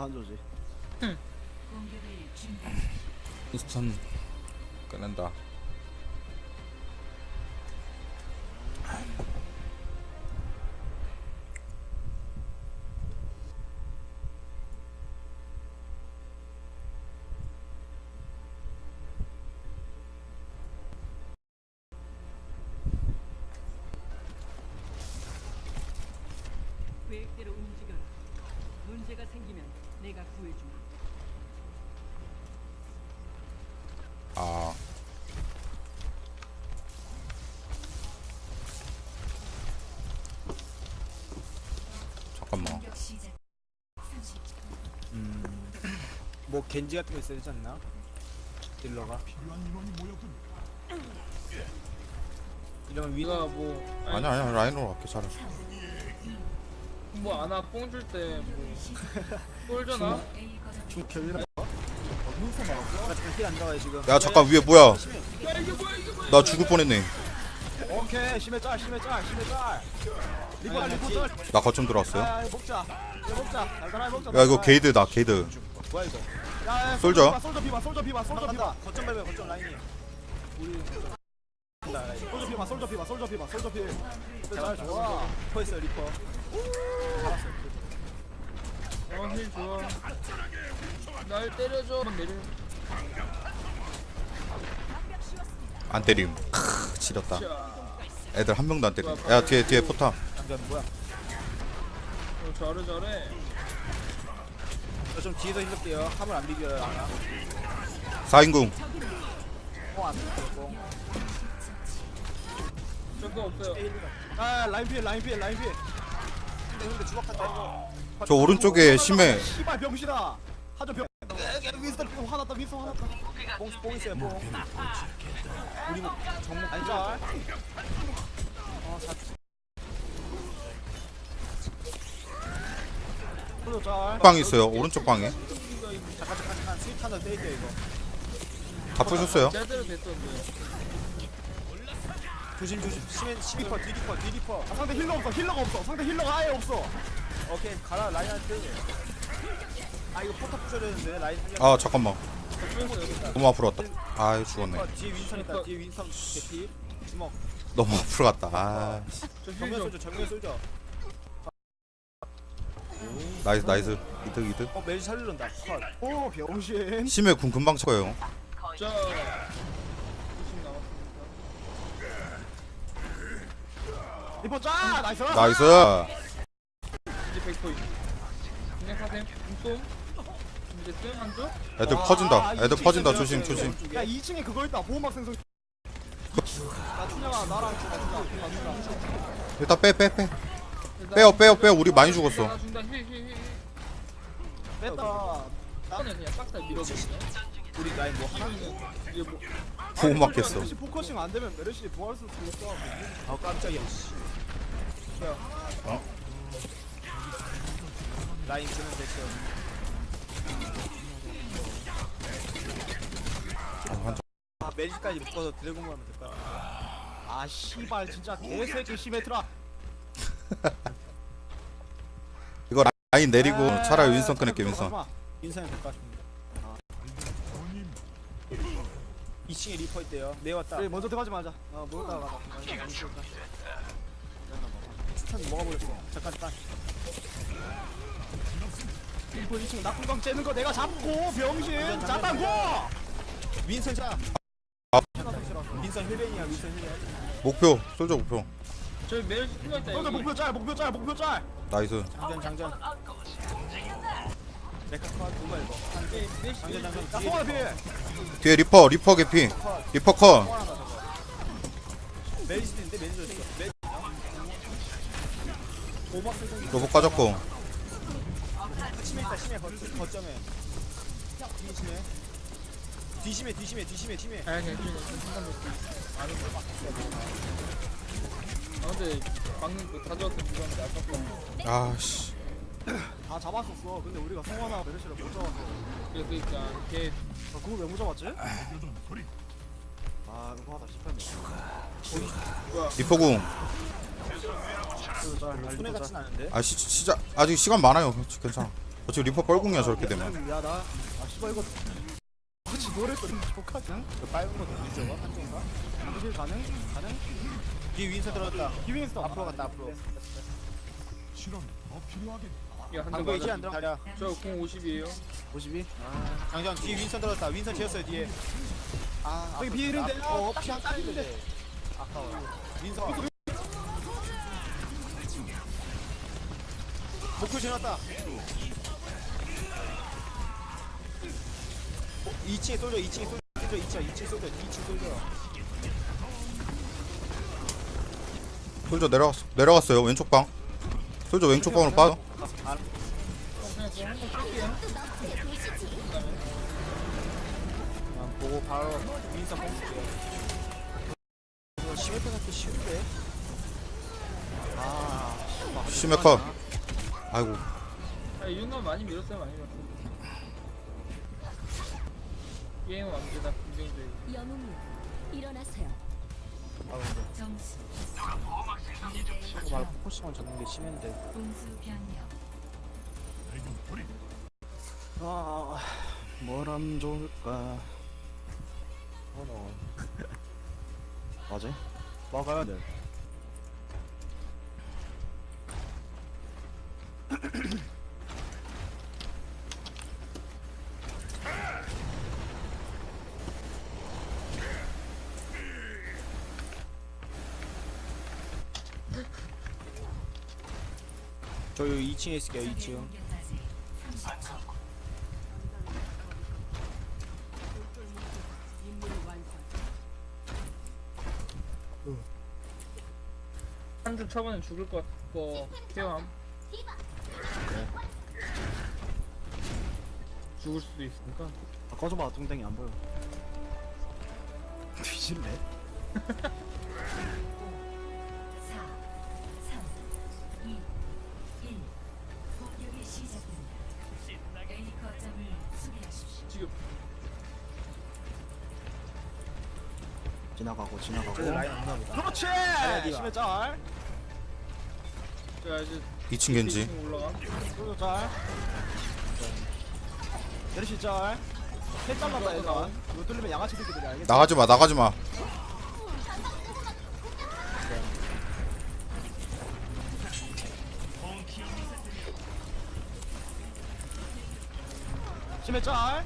한조지. 인스턴 꺼낸다 계획대로 움직여라. 문제가 생기면 내가 구해주마. 아 잠깐만 뭐 겐지 같은 거 있어야 되지 않나? 딜러가. 이러면 위가 뭐 아니, 아니야 아니야 라인으로 갈게 잘해 뭐 아나 뽕줄 때뭐 쏠잖아 중 결이라. 어? 나 나와요 지금. 야 잠깐 위에 뭐야 야 이게 뭐야 이게 뭐야 나 죽을 뻔했네 오케이 심해 짤 심해 짤 심해 짤. 리퍼 리퍼 짤. 나 거점 들어왔어요 아 먹자. 이거 먹자. 달달하게 먹자. 야 이거 게이드 다 게이드 뭐야 이거? 야, 야, 솔져. 솔져 비마 솔져 비마 솔져 비마. 거점 밟아 거점 라인이. 우리 솔져 비마 솔져 비마 솔져 비마 솔져 비. 잘 좋아. 리퍼 있어요 리퍼. 어힐 좋아 날 때려줘 내려 안 때림 크 지렸다 자 애들 한 명도 안 때림 야 뒤에 뒤에 포탑 장전 뭐야? 어, 잘해 잘해 저 좀 뒤에서 힘들게요. 함을 안 비벼요. 하나. 4인궁 뽕안 비벼고. 저거 없어요 아 라인 피해 라인 피해 라인 피해. 근데 근데 주먹한다 이거. 저 오른쪽에 심해 씨발 병신아. 하죠 병. 윈스턴 뽕 화났다 윈스턴 화났다. 뽕, 뽕 있어요 뽕. 우리 뭐 정목 아니 짤. 어. 풀로 짤. 방 있어요 오른쪽 방에 잠깐 잠깐 잠깐 스윗 하나 떼게요 이거. 다 부셨어요 제대로 됐던데 조심 조심. 심해 심리퍼 디디퍼 디디퍼. 아, 상대 힐러 없어 힐러가 없어 상대 힐러가 아예 없어. 오케이 가라 라인한테. 아 이거 포탑 부셔야 되는데 라인 살려. 아 잠깐만 너무 앞으로 갔다 아 죽었네 어, 뒤에 윈선 있다. 뒤에 윈선 개피. 주먹. 너무 앞으로 갔다 아 정면 저힐좀 쏠져. 정면 쏠져. 나이스 나이스 이득 이득 어 멜시 살려준다. 컷. 오 병신. 심해 궁 금방 쳐요 자 20 남았습니다 리퍼 짜. 나이스. 나이스 이제 100포인 그냥 사셈 눈쏨 이제 뜸 한쪽 애들 아, 퍼진다 이 애들 퍼진다 있어요, 조심. 조심 야 2층에 그거 있다. 보호막 생성. 나 춘영아 나랑 주자 주자. 일단 빼 빼빼 빼요 빼요 빼요 우리 많이 죽었어 나 준다 힐힐힐 뺐다. 나는 그냥 싹다 밀어버리네 우리 라인 뭐 하나? 이게 뭐 보호 맞겠어 메르시 포커싱 안 되면 메르시 부활 수 있어. 아 깜짝이야. 씨. 야. 어? 라인 쓰면 됐어. 아, 한아 메리까지 묶어서 드래곤만 하면 될까? 아 씨발 진짜 개새끼 시메트라. 이거 라인 내리고 아, 차라리 윈선 끊을게 윈선 마. 윈선이 될것 같습니다. 아. 2층에 리퍼 있대요. 네 왔다. 그래 먼저 들어가지 말자. 어 먹었다가 가자. 스탄 먹어버렸어. 잠깐 잠깐. 리퍼 2층 낙구강 째는 거 내가 잡고 병신 잡다고. 윈선 자. 아. 윈선 힐벤이야 윈선 힐벤. 목표 솔저 목표 저기 메일 수가 있다 여기 목표 짤 목표 짤 목표 짤. 나이스 장전 장전. 메카 컷 누가 이거? 메일 메일 장전 장전. 야 메일 송하나 피해. 뒤에 리퍼 리퍼 개피 리퍼 컷 있어. 메. 로봇 까졌고. 심해 있다 심해 거, 거점에 뒤 심해 뒤 심해 뒤 심해 뒤 심해 심해 아 그냥 그냥 순간 놓기 아는 거 아, 근데 방금 그 가져왔던 아깝다 아씨 다 잡았었어 근데 우리가 성화나 메르시를 못 잡았어. 그래서 그니까 걔아 그걸 왜 못 잡았지? 아 이거 하다 실패했네 리퍼 궁 손해 같진 않은데 아 시, 시작 아직 시간 많아요 괜찮아 어차피 리퍼 뻘궁이야 저렇게 되면 미안하다 아 씨발 이거 같이 노래 좀 좋거든 그 빨간 거 누르죠 한쪽인가? 한줄 가능? 가능? 뒤에 윈서 들어갔다. 기윙스터 앞으로 갔다, 앞으로. 야, 한대 방금 이제 안 맞아. 들어가냐? 저공 50이에요. 52? 장전 뒤에 윈서 들어갔다. 윈서 지었어요 뒤에. 아, 저기 비일인데 어, 피한 깜인데. 아까워. 윈서. 목표 지났다. 어, 2층에 쏠져, 2층에 쏠져, 2층, 2층 쏠져, 2층 쏠져. 솔저 내려갔어 내려갔어요 왼쪽 방 솔저 왼쪽 방으로 빠져 그냥 한번. 그냥 보고 바로 윈서 뽕쓸게요. 이거 심할 것 같아 쉬운데. 아, 심해컷 아이고 아, 이 정도면 많이 밀었어요, 많이 밀었어요. 게임은 언제나 긍정적이고. 영웅님 일어나세요. 점수 이거 말고 포커싱만 잡는 게 심했는데. 공수 변경 아 뭐람 좋을까 어너. 맞아? 먹어야 돼 저 여기 2층에 있을게요 2층. 공격까지 30초 임무를 완성. 한줄 쳐보면 죽을 것 같고, 케어함. 죽을 수도 있으니까. 아, 꺼줘봐 뚱땡이 안 보여 뒤질래? 지나가고 지나가고 쟤들 라인 없나 보다. 그렇지! 디바. 심해 짤 자, 이제 2층 겐지 2층 올라가. 소주 짤 내리시 짤 잘랐다 일단 이거 뚫리면 양아치 새끼들이 알겠지? 나가지마 나가지마 심해 짤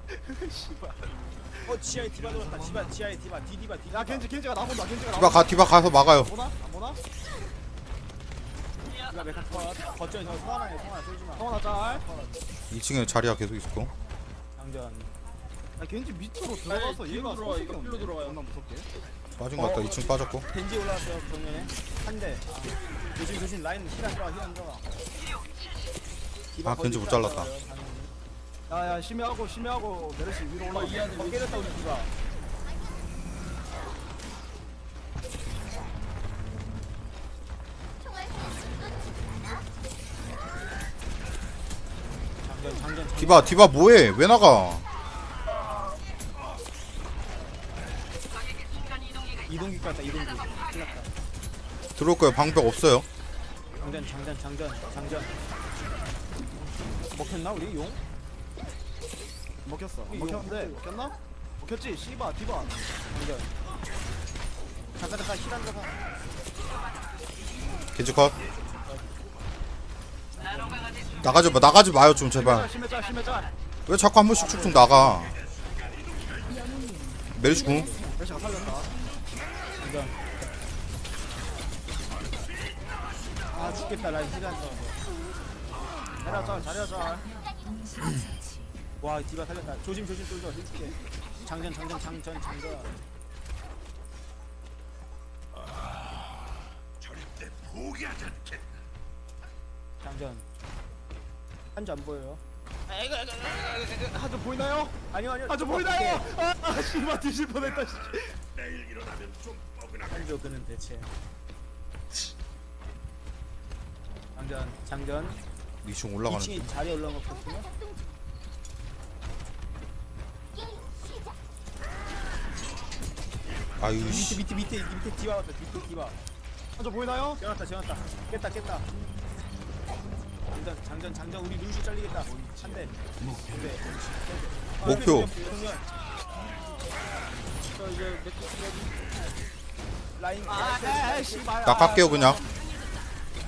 어 지하에 디바 들어갔다. 디바 지하에 디바 디디바 디바. 야 겐지 겐지가 나 본다 겐지가 디바 나본다 가 디바 가서 막아요 보나? 안 보나? 디바 메카 거 거점에서 소환하네 소환 쏘지 마. 성원아 짤 2층에 자리야 계속 있고 장전. 야, 겐지 밑으로 들어가서 아니, 얘가 뒤로 들어와, 소식이 이거 없네. 뒤로 들어와요. 존나 무섭게 빠진 것 같다 2층 빠졌고 겐지 올라왔어요 정면에 한 대. 아, 조심 조심 라인 힐안 들어가 힐안 들어가. 디바 아, 겐지 못 잘랐다. 야야 심해하고 심해하고 메르시 위로 어, 올라가 이 안에 어, 깨졌다 우리 디바. 장전 장전 장전. 디바 디바 뭐해 왜 나가 이동기 갔다 이동기. 찔렀다. 들어올 거예요 방벽 없어요 장전 장전 장전 장전. 먹혔나 우리 용? 먹혔어. 이 먹혔는데 먹혔나? 먹혔지? 씨바 디바. 장전. 잠깐 잠깐 힐안 들어가. 겐지 컷. 나가지 마 나가지 마요 좀 제발. 심해 짤 심해 짤왜 자꾸 한 번씩 쭉쭉 나가? 영웅님 메르시 궁. 메르시가 살렸다. 장전. 아 죽겠다. 라인 들어가. 자리야 짤 자리야 짤 와 디바 살렸다. 조심 조심 쏠져 힐게. 장전 장전 장전 장전. 장전. 한줄 안 보여요. 하도 보이나요? 아니요 아니요. 하도 보이나요? 아, 아 씨바 뒤질 뻔했다 씨. 한줄 그는 대체. 장전 장전. 2층 올라가는 2층에 자리에 올라온 것 같거든요. 아유 밑에 씨 밑에 밑에 밑에 디바 왔다. 밑에 디바. 하도 보이나요? 지어놨다 지어놨다. 깼다 깼다. 장전 장전 장전 우리 루시 잘리겠다 한대 목표 저 이제 맥주. 라인 아, 에이, 씨발. 나 깎게요 그냥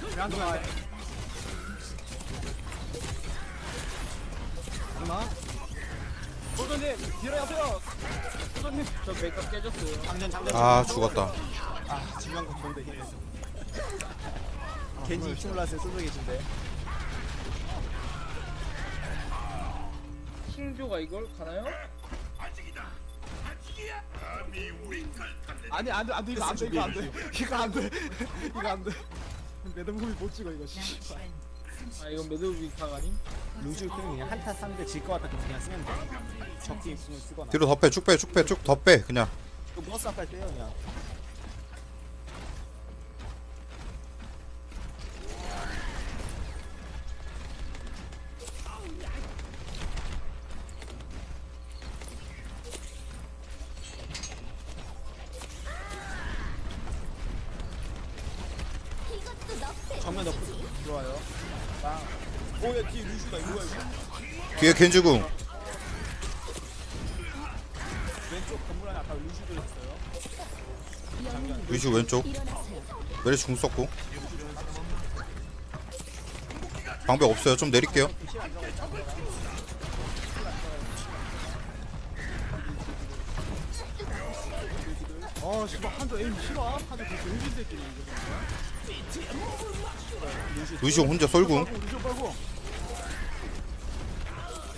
그냥 좋아. 얼마? 소전님, 뒤로 하세요. 저 메이크업 깨졌어요. 장전 장전 아 죽었다 아 중요한 거 좋은데 힘내서 겐지 2층 올라왔어요 계신데 킹조가 이걸 가나요? 아니, 안 돼, 안 돼, 이거 안 돼, 이거 안 돼. 이거 안 돼. 이거 안 돼. 매듭무비 못 찍어, 이거. 씨. 아 이건 매드우비 각 아님? 루즈 킹 그냥 한타 상대 질것 같다 그냥 쓰면 돼. 적팀 궁을 쓰거나. 뒤로 더 빼 쭉 빼 쭉 빼 쭉 더 빼 그냥. 이거 버스 앞갈 때요 그냥 뒤에 겐지궁 루시 왼쪽 메리시 궁 썼고 방벽 없어요 좀 내릴게요 어, 씨발, 한조 에임 싫어. 한조 그 의지 새끼네, 이거. 루시 혼자 썰궁 루시오 빨고.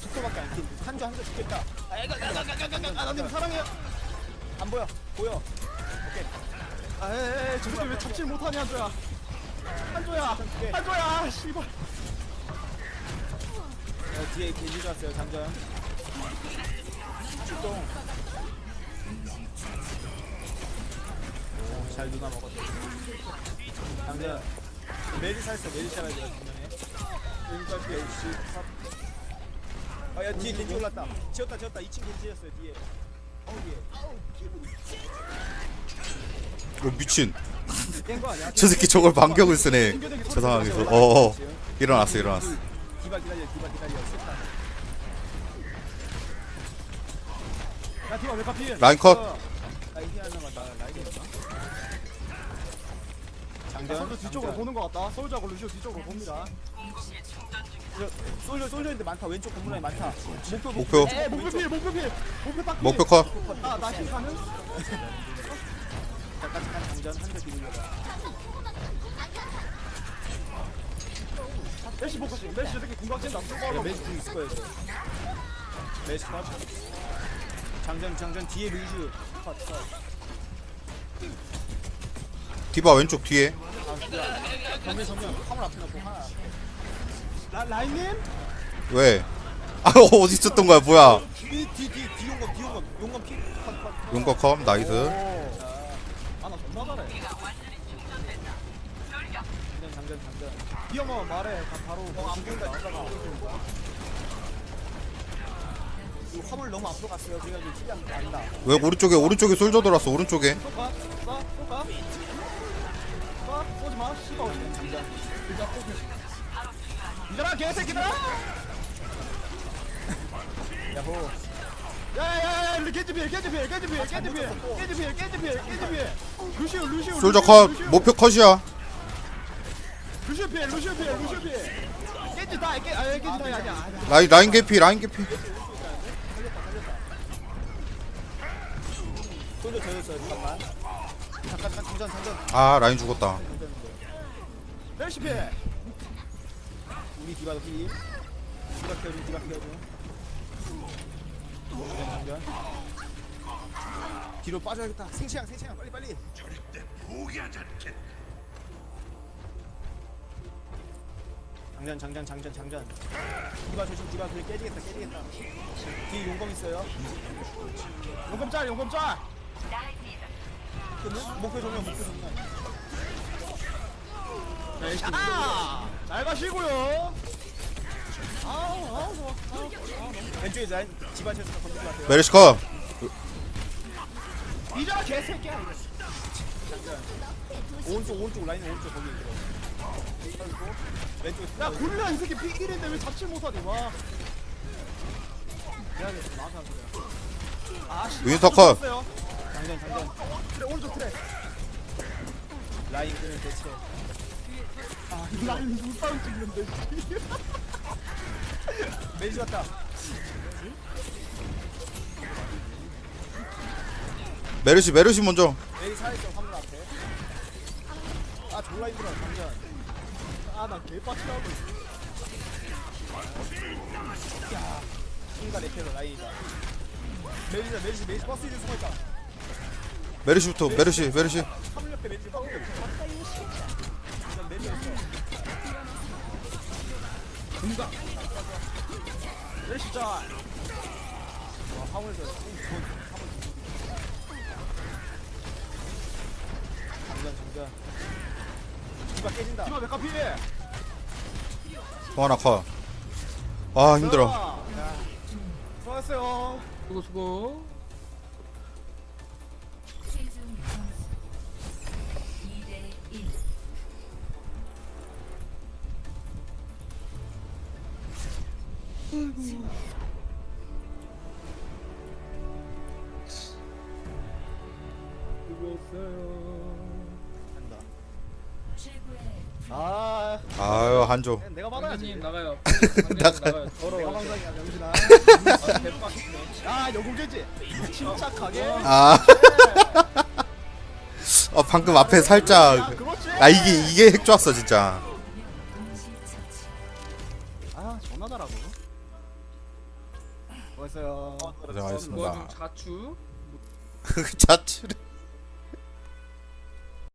속도밖에 안 튀는데 한조 한조 죽겠다 아, 나님 사랑해요. 안 보여 보여 아, 에이, 저걸 왜 잡질 못하냐, 한조야. 한조야, 한조야, 씨발. 어, 뒤에 겐지 들어왔어요 장전 출동 오잘 누나 먹었어 장전 메리 살았어 메리 살아야 돼요 분명히 여기까지 메리시 아야 뒤에 겐지 올랐다. 지었다 지었다. 2층 겐지였어요 뒤에. 어 뒤에. 어 미친. 깬거 아니야? 저 새끼 저걸 반격을 쓰네. 저 상황에서. 어어 일어났어 일어났어. 디바 기다려 디바 기다려 셋다 야, 디바 왜 카피? 라인 컷. 라인 히하는 거나 라인 했나? 장전. 뒤쪽으로 보는 것 같다. 솔저하고 루시오 뒤쪽으로 봅니다. 솔저 솔저인데 많다. 왼쪽 건물에 많다. 목표. 목표 에, 목표 필, 목표 필. 목표 딱 필. 목표 컷. 아, 나힘 가는? 잠깐 잠깐 장전 한대 비밀려라 메시 복수. 메시 저렇게 궁각 찐다. 야 매지 좀 있을 거야 이제. 매지 컷. 장전 장전. 뒤에 루즈 컷 컷 디바 왼쪽 뒤에. 정면 정면. 화물 앞에 놓고 하나 라, 라인님? 왜? 아 어디 있었던 거야 뭐야 뒤뒤뒤 용검 뒤 용검 용검 킥컷컷 용거 컵 나이스 아, 나 존나 잘해. 장전 장전 장전 비어만 말해. 다 바로. 어, 안 보인다 디바가 이거 화물 너무 앞으로 갔어요 그래가지고 킬이 안 난다 왜 오른쪽에 오른쪽에 솔져 들어왔어 오른쪽에 쏘가? 쏘가? 쏘가? 쏘가? 쏘지 마. 씨발. 장전 이잖아, 개새끼들아! 야호. 야야야야 깨지필 깨지필 깨지필 깨지필 깨지필 깨지필 깨지필. 루시오 루시오 루시오, 컷 루시오. 목표 컷이야. 루시오 필 루시오 필 루시오 필. 깨지 다 깨, 아 깨지 다이 아니야 아니야. 라인 라인 개피 라인 개피. 솔저 저였어요 잠깐만. 잠깐 잠깐 장전 장전. 아 라인 죽었다. 멜시 필 우리 디바도 힐 디바 케어줘 디바 케어줘 장전 장전 뒤로 빠져야겠다. 생체양 생체양 빨리 빨리. 장전 장전 장전 장전. 디바 조심 디바 그래 깨지겠다 깨지겠다. 뒤에 용검 있어요. 용검 짤 용검 짤! 그러면 목표 정면 목표 정면. 아! 잘 가시고요 아우 아우 좋아 아우 왼쪽에 라인 채우면 건들지 마세요 메리시 컷 이잖아 개새끼야. 오른쪽 오른쪽 라인 오른쪽 거기 들어. 살고 왼쪽에 야 굴려 이 새끼 피1인데 왜 잡질 못하니 와 미안해 나한테 한 소리야 아씨 윈스터 컷. 장전 장전. 그래 오른쪽 트랙 라인 끄는 대체. 아 라인 눈싸움 찍는데 메리시 왔다. 메르시 메르시 먼저 메리 살아있어 화물 앞에. 아 졸라 힘들어 장전. 아나 개빡치라고 야 순간 레페로 라인이다. 메리시 메리시 메리시 버스 이제 숨어있다. 메르시부터 메르시 메르시 화물 옆에 메리시 화물 옆에. 공각 내 진짜 와 화물에서 장전 장전. 누가 깨진다. 디바 메카 피해 송 하나 컷아 힘들어 수고하셨어요 수고 수고 한다. 아 아유 한조. 내가 받아야지. 나가요. 나가요 내가 더러워 방송이야 명신아. 아 영국이지? 침착하게. 아. 어, 방금 앞에 야 살짝 그렇지. 아 이게 이게 핵 좋았어 진짜 뭐 고생하셨습니다. 좀 자추? 자취를